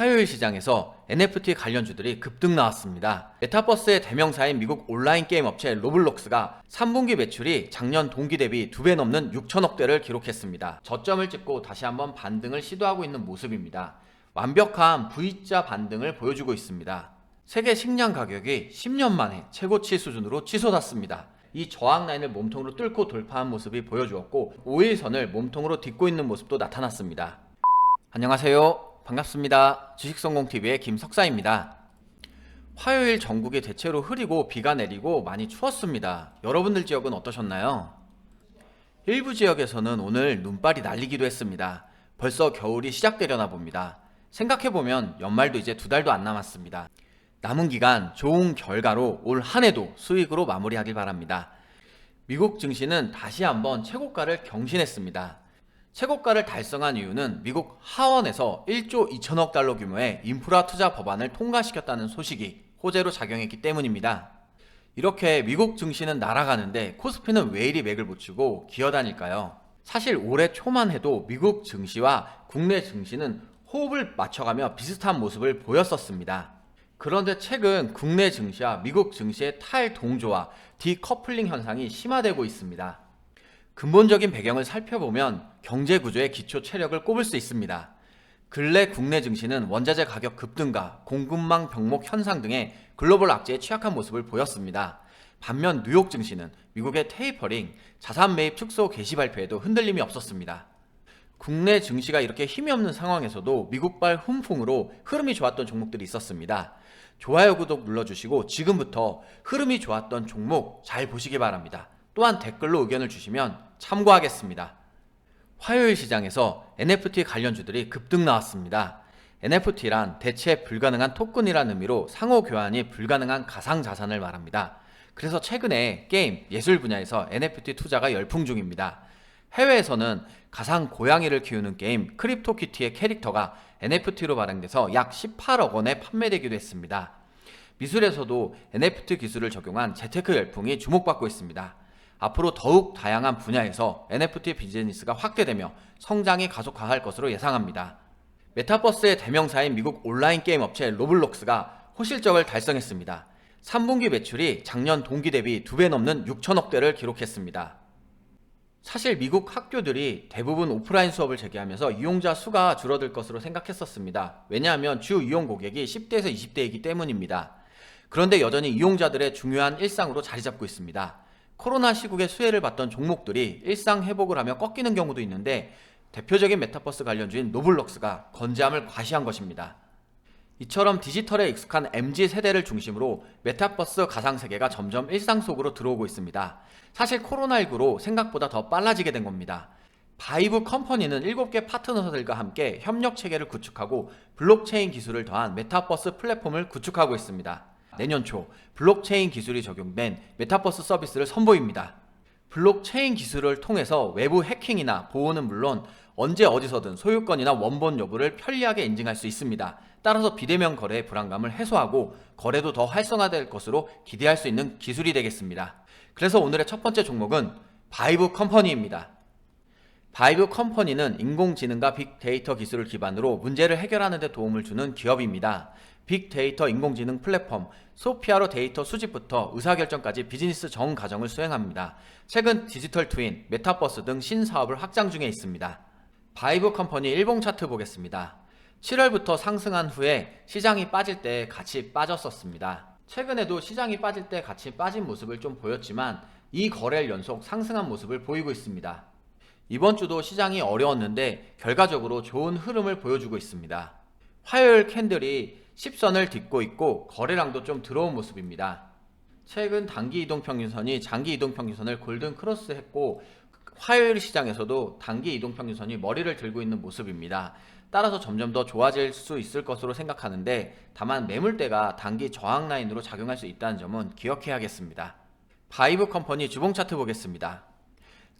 화요일 시장에서 NFT 관련주들이 급등 나왔습니다. 메타버스의 대명사인 미국 온라인 게임 업체 로블록스가 3분기 매출이 작년 동기 대비 2배 넘는 6천억 대를 기록했습니다. 저점을 찍고 다시 한번 반등을 시도하고 있는 모습입니다. 완벽한 V자 반등을 보여주고 있습니다. 세계 식량 가격이 10년 만에 최고치 수준으로 치솟았습니다. 이 저항 라인을 몸통으로 뚫고 돌파한 모습이 보여주었고 5일선을 몸통으로 딛고 있는 모습도 나타났습니다. 안녕하세요. 반갑습니다. 주식성공TV의 김석사입니다. 화요일 전국이 대체로 흐리고 비가 내리고 많이 추웠습니다. 여러분들 지역은 어떠셨나요? 일부 지역에서는 오늘 눈발이 날리기도 했습니다. 벌써 겨울이 시작되려나 봅니다. 생각해보면 연말도 이제 두 달도 안 남았습니다. 남은 기간 좋은 결과로 올 한 해도 수익으로 마무리하길 바랍니다. 미국 증시는 다시 한번 최고가를 경신했습니다. 최고가를 달성한 이유는 미국 하원에서 1조 2천억 달러 규모의 인프라 투자 법안을 통과시켰다는 소식이 호재로 작용했기 때문입니다. 이렇게 미국 증시는 날아가는데 코스피는 왜 이리 맥을 붙이고 기어다닐까요? 사실 올해 초만 해도 미국 증시와 국내 증시는 호흡을 맞춰가며 비슷한 모습을 보였었습니다. 그런데 최근 국내 증시와 미국 증시의 탈동조와 디커플링 현상이 심화되고 있습니다. 근본적인 배경을 살펴보면 경제 구조의 기초 체력을 꼽을 수 있습니다. 근래 국내 증시는 원자재 가격 급등과 공급망 병목 현상 등의 글로벌 악재에 취약한 모습을 보였습니다. 반면 뉴욕 증시는 미국의 테이퍼링, 자산 매입 축소 개시 발표에도 흔들림이 없었습니다. 국내 증시가 이렇게 힘이 없는 상황에서도 미국발 훈풍으로 흐름이 좋았던 종목들이 있었습니다. 좋아요, 구독 눌러주시고 지금부터 흐름이 좋았던 종목 잘 보시기 바랍니다. 또한 댓글로 의견을 주시면 참고하겠습니다. 화요일 시장에서 NFT 관련주들이 급등 나왔습니다. NFT란 대체 불가능한 토큰이라는 의미로 상호 교환이 불가능한 가상 자산을 말합니다. 그래서 최근에 게임, 예술 분야에서 NFT 투자가 열풍 중입니다. 해외에서는 가상 고양이를 키우는 게임 크립토키티의 캐릭터가 NFT로 발행돼서 약 18억 원에 판매되기도 했습니다. 미술에서도 NFT 기술을 적용한 재테크 열풍이 주목받고 있습니다. 앞으로 더욱 다양한 분야에서 NFT 비즈니스가 확대되며 성장이 가속화할 것으로 예상합니다. 메타버스의 대명사인 미국 온라인 게임 업체 로블록스가 호실적을 달성했습니다. 3분기 매출이 작년 동기 대비 2배 넘는 6천억 대를 기록했습니다. 사실 미국 학교들이 대부분 오프라인 수업을 재개하면서 이용자 수가 줄어들 것으로 생각했었습니다. 왜냐하면 주 이용 고객이 10대에서 20대이기 때문입니다. 그런데 여전히 이용자들의 중요한 일상으로 자리 잡고 있습니다. 코로나 시국에 수혜를 받던 종목들이 일상 회복을 하며 꺾이는 경우도 있는데 대표적인 메타버스 관련주인 노블록스가 건재함을 과시한 것입니다. 이처럼 디지털에 익숙한 MZ 세대를 중심으로 메타버스 가상 세계가 점점 일상 속으로 들어오고 있습니다. 사실 코로나19로 생각보다 더 빨라지게 된 겁니다. 바이브 컴퍼니는 7개 파트너들과 함께 협력 체계를 구축하고 블록체인 기술을 더한 메타버스 플랫폼을 구축하고 있습니다. 내년 초 블록체인 기술이 적용된 메타버스 서비스를 선보입니다. 블록체인 기술을 통해서 외부 해킹이나 보호는 물론 언제 어디서든 소유권이나 원본 여부를 편리하게 인증할 수 있습니다. 따라서 비대면 거래의 불안감을 해소하고 거래도 더 활성화될 것으로 기대할 수 있는 기술이 되겠습니다. 그래서 오늘의 첫 번째 종목은 바이브 컴퍼니입니다. 바이브 컴퍼니는 인공지능과 빅데이터 기술을 기반으로 문제를 해결하는 데 도움을 주는 기업입니다. 빅데이터 인공지능 플랫폼 소피아로 데이터 수집부터 의사결정까지 비즈니스 전 과정을 수행합니다. 최근 디지털 트윈, 메타버스 등 신사업을 확장 중에 있습니다. 바이브 컴퍼니 일봉 차트 보겠습니다. 7월부터 상승한 후에 시장이 빠질 때 같이 빠졌었습니다. 최근에도 시장이 빠질 때 같이 빠진 모습을 좀 보였지만 이 거래일 연속 상승한 모습을 보이고 있습니다. 이번 주도 시장이 어려웠는데 결과적으로 좋은 흐름을 보여주고 있습니다. 화요일 캔들이 10선을 딛고 있고 거래량도 좀 들어온 모습입니다. 최근 단기 이동 평균선이 장기 이동 평균선을 골든 크로스 했고 화요일 시장에서도 단기 이동 평균선이 머리를 들고 있는 모습입니다. 따라서 점점 더 좋아질 수 있을 것으로 생각하는데 다만 매물대가 단기 저항 라인으로 작용할 수 있다는 점은 기억해야겠습니다. 바이브 컴퍼니 주봉 차트 보겠습니다.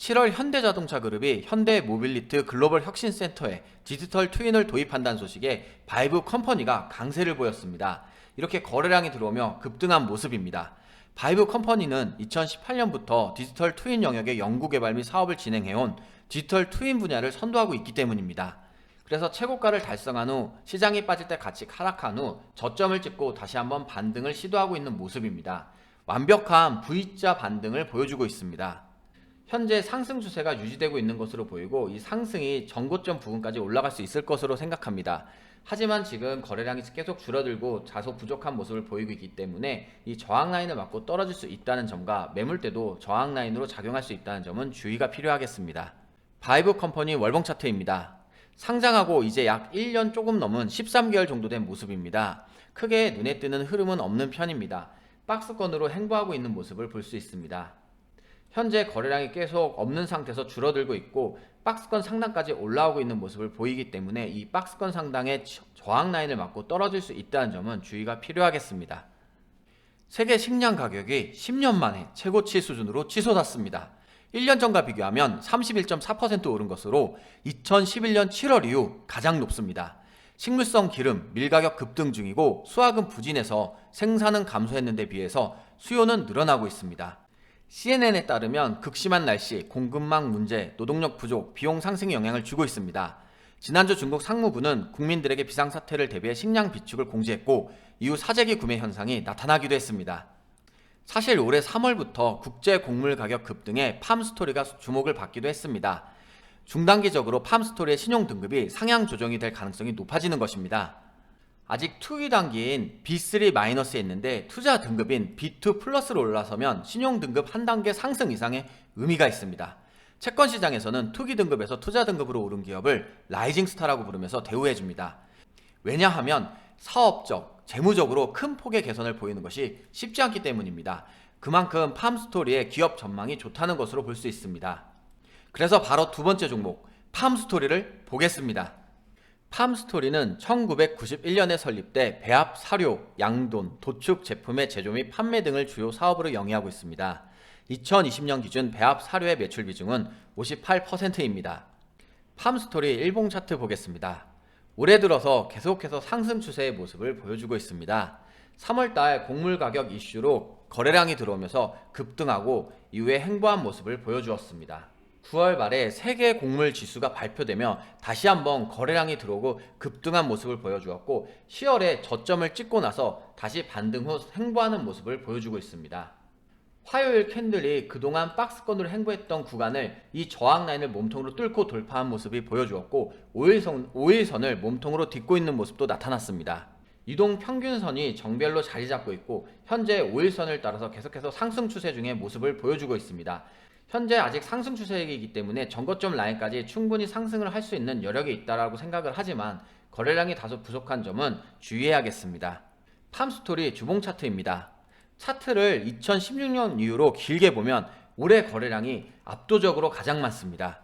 7월 현대자동차 그룹이 현대 모빌리트 글로벌 혁신센터에 디지털 트윈을 도입한다는 소식에 바이브 컴퍼니가 강세를 보였습니다. 이렇게 거래량이 들어오며 급등한 모습입니다. 바이브 컴퍼니는 2018년부터 디지털 트윈 영역의 연구개발 및 사업을 진행해온 디지털 트윈 분야를 선도하고 있기 때문입니다. 그래서 최고가를 달성한 후 시장이 빠질 때 같이 하락한 후 저점을 찍고 다시 한번 반등을 시도하고 있는 모습입니다. 완벽한 V자 반등을 보여주고 있습니다. 현재 상승 추세가 유지되고 있는 것으로 보이고 이 상승이 전고점 부근까지 올라갈 수 있을 것으로 생각합니다. 하지만 지금 거래량이 계속 줄어들고 다소 부족한 모습을 보이고 있기 때문에 이 저항 라인을 맞고 떨어질 수 있다는 점과 매물대도 저항 라인으로 작용할 수 있다는 점은 주의가 필요하겠습니다. 바이브 컴퍼니 월봉 차트입니다. 상장하고 이제 약 1년 조금 넘은 13개월 정도 된 모습입니다. 크게 눈에 띄는 흐름은 없는 편입니다. 박스권으로 행보하고 있는 모습을 볼 수 있습니다. 현재 거래량이 계속 없는 상태에서 줄어들고 있고 박스권 상단까지 올라오고 있는 모습을 보이기 때문에 이 박스권 상당의 저- 저항 라인을 맞고 떨어질 수 있다는 점은 주의가 필요하겠습니다. 세계 식량 가격이 10년 만에 최고치 수준으로 치솟았습니다. 1년 전과 비교하면 31.4% 오른 것으로 2011년 7월 이후 가장 높습니다. 식물성 기름, 밀 가격 급등 중이고 수확은 부진해서 생산은 감소했는데 비해서 수요는 늘어나고 있습니다. CNN에 따르면 극심한 날씨, 공급망 문제, 노동력 부족, 비용 상승에 영향을 주고 있습니다. 지난주 중국 상무부는 국민들에게 비상사태를 대비해 식량 비축을 공지했고 이후 사재기 구매 현상이 나타나기도 했습니다. 사실 올해 3월부터 국제 곡물 가격 급등에 팜스토리가 주목을 받기도 했습니다. 중단기적으로 팜스토리의 신용 등급이 상향 조정이 될 가능성이 높아지는 것입니다. 아직 투기 단계인 B3 마이너스에 있는데 투자 등급인 B2 플러스로 올라서면 신용 등급 한 단계 상승 이상의 의미가 있습니다. 채권 시장에서는 투기 등급에서 투자 등급으로 오른 기업을 라이징 스타라고 부르면서 대우해 줍니다. 왜냐하면 사업적, 재무적으로 큰 폭의 개선을 보이는 것이 쉽지 않기 때문입니다. 그만큼 팜스토리의 기업 전망이 좋다는 것으로 볼 수 있습니다. 그래서 바로 두 번째 종목 팜스토리를 보겠습니다. 팜스토리는 1991년에 설립돼 배합, 사료, 양돈, 도축 제품의 제조 및 판매 등을 주요 사업으로 영위하고 있습니다. 2020년 기준 배합 사료의 매출 비중은 58%입니다. 팜스토리 일봉 차트 보겠습니다. 올해 들어서 계속해서 상승 추세의 모습을 보여주고 있습니다. 3월달 곡물 가격 이슈로 거래량이 들어오면서 급등하고 이후에 행보한 모습을 보여주었습니다. 9월 말에 세계 곡물 지수가 발표되며 다시 한번 거래량이 들어오고 급등한 모습을 보여주었고 10월에 저점을 찍고 나서 다시 반등 후 행보하는 모습을 보여주고 있습니다. 화요일 캔들이 그동안 박스권으로 행보했던 구간을 이 저항 라인을 몸통으로 뚫고 돌파한 모습이 보여주었고 5일선, 5일선을 몸통으로 딛고 있는 모습도 나타났습니다. 이동 평균선이 정별로 자리 잡고 있고 현재 5일선을 따라서 계속해서 상승 추세 중의 모습을 보여주고 있습니다. 현재 아직 상승 추세이기 때문에 전거점 라인까지 충분히 상승을 할 수 있는 여력이 있다라고 생각을 하지만 거래량이 다소 부족한 점은 주의해야겠습니다. 팜스토리 주봉 차트입니다. 차트를 2016년 이후로 길게 보면 올해 거래량이 압도적으로 가장 많습니다.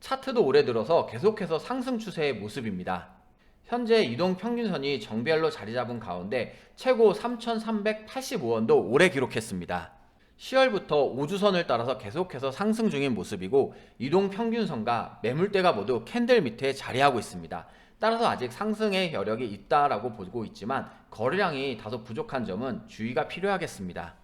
차트도 올해 들어서 계속해서 상승 추세의 모습입니다. 현재 이동 평균선이 정별로 자리 잡은 가운데 최고 3,385원도 올해 기록했습니다. 10월부터 5주선을 따라서 계속해서 상승 중인 모습이고 이동 평균선과 매물대가 모두 캔들 밑에 자리하고 있습니다. 따라서 아직 상승의 여력이 있다라고 보고 있지만 거래량이 다소 부족한 점은 주의가 필요하겠습니다.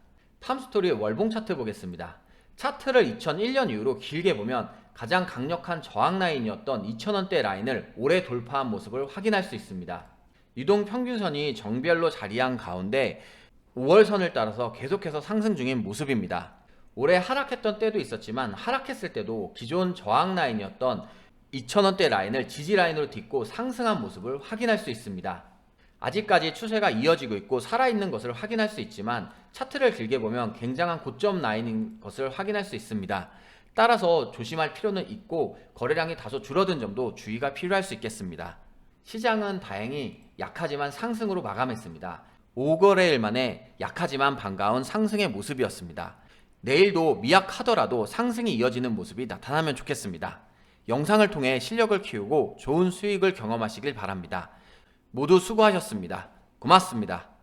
팜스토리 월봉 차트 보겠습니다. 차트를 2001년 이후로 길게 보면 가장 강력한 저항 라인이었던 2,000원대 라인을 올해 돌파한 모습을 확인할 수 있습니다. 이동 평균선이 정별로 자리한 가운데 5월선을 따라서 계속해서 상승 중인 모습입니다. 올해 하락했던 때도 있었지만 하락했을 때도 기존 저항 라인이었던 2,000원대 라인을 지지 라인으로 딛고 상승한 모습을 확인할 수 있습니다. 아직까지 추세가 이어지고 있고 살아있는 것을 확인할 수 있지만 차트를 길게 보면 굉장한 고점 라인인 것을 확인할 수 있습니다. 따라서 조심할 필요는 있고 거래량이 다소 줄어든 점도 주의가 필요할 수 있겠습니다. 시장은 다행히 약하지만 상승으로 마감했습니다. 5거래일 만에 약하지만 반가운 상승의 모습이었습니다. 내일도 미약하더라도 상승이 이어지는 모습이 나타나면 좋겠습니다. 영상을 통해 실력을 키우고 좋은 수익을 경험하시길 바랍니다. 모두 수고하셨습니다. 고맙습니다.